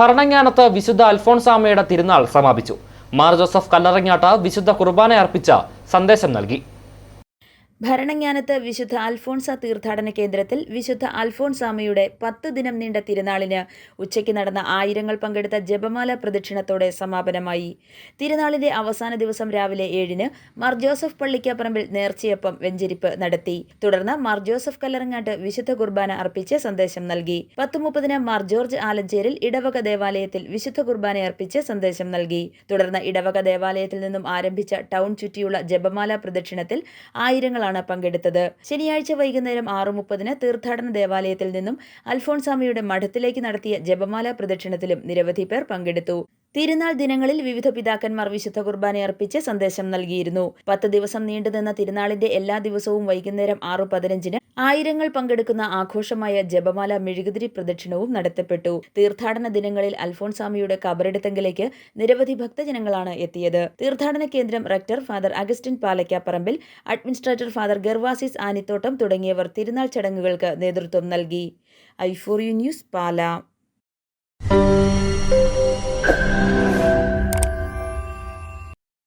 ഭരണങ്ങാനത്ത് വിശുദ്ധ അൽഫോൺസാമയുടെ തിരുനാൾ സമാപിച്ചു. മാർ ജോസഫ് കല്ലറങ്ങാട്ട് വിശുദ്ധ കുർബാന അർപ്പിച്ച സന്ദേശം നൽകി. ഭരണങ്ങാനത്ത് വിശുദ്ധ അൽഫോൺസ തീർത്ഥാടന കേന്ദ്രത്തിൽ വിശുദ്ധ അൽഫോൺസാമയുടെ പത്ത് ദിനം നീണ്ട തിരുനാളിന് ഉച്ചയ്ക്ക് നടന്ന ആയിരങ്ങൾ പങ്കെടുത്ത ജപമാല പ്രദക്ഷിണത്തോടെ സമാപനമായി. തിരുനാളിന്റെ അവസാന ദിവസം രാവിലെ ഏഴിന് മാർ ജോസഫ് പള്ളിക്കപ്പറമ്പിൽ നേർച്ചയപ്പം വെഞ്ചരിപ്പ് നടത്തി. തുടർന്ന് മാർ ജോസഫ് കല്ലറങ്ങാട്ട് വിശുദ്ധ കുർബാന അർപ്പിച്ച് സന്ദേശം നൽകി. പത്ത് മുപ്പതിന് മാർ ജോർജ് ആലഞ്ചേരിൽ ഇടവക ദേവാലയത്തിൽ വിശുദ്ധ കുർബാന അർപ്പിച്ച് സന്ദേശം നൽകി. തുടർന്ന് ഇടവക ദേവാലയത്തിൽ നിന്നും ആരംഭിച്ച ടൗൺ ചുറ്റിയുള്ള ജപമാല പ്രദക്ഷിണത്തിൽ ആയിരങ്ങളാണ് പങ്കെടുത്തത്. ശനിയാഴ്ച വൈകുന്നേരം ആറു മുപ്പതിന് തീർത്ഥാടന ദേവാലയത്തിൽ നിന്നും അൽഫോൺസാമയുടെ മഠത്തിലേക്ക് നടത്തിയ ജപമാല പ്രദക്ഷിണത്തിലും നിരവധി പേർ പങ്കെടുത്തു. തിരുനാൾ ദിനങ്ങളിൽ വിവിധ പിതാക്കന്മാർ വിശുദ്ധ കുർബാന അർപ്പിച്ച് സന്ദേശം നൽകിയിരുന്നു. പത്ത് ദിവസം നീണ്ടുനിന്ന തിരുനാളിന്റെ എല്ലാ ദിവസവും വൈകുന്നേരം ആറു പതിനഞ്ചിന് ആയിരങ്ങൾ പങ്കെടുക്കുന്ന ആഘോഷമായ ജപമാല മെഴുകുതിരി പ്രദക്ഷിണവും നടത്തപ്പെട്ടു. തീർത്ഥാടന ദിനങ്ങളിൽ അൽഫോൺസാമിയുടെ കബറെടുത്തെങ്കിലേക്ക് നിരവധി ഭക്തജനങ്ങളാണ് എത്തിയത്. തീർത്ഥാടന കേന്ദ്രം rector father Augustine Palakkaparambil administrator father Gervasis Anithottam തുടങ്ങിയവർ തിരുനാൾ ചടങ്ങുകൾക്ക് നേതൃത്വം നൽകി. I four U news Pala.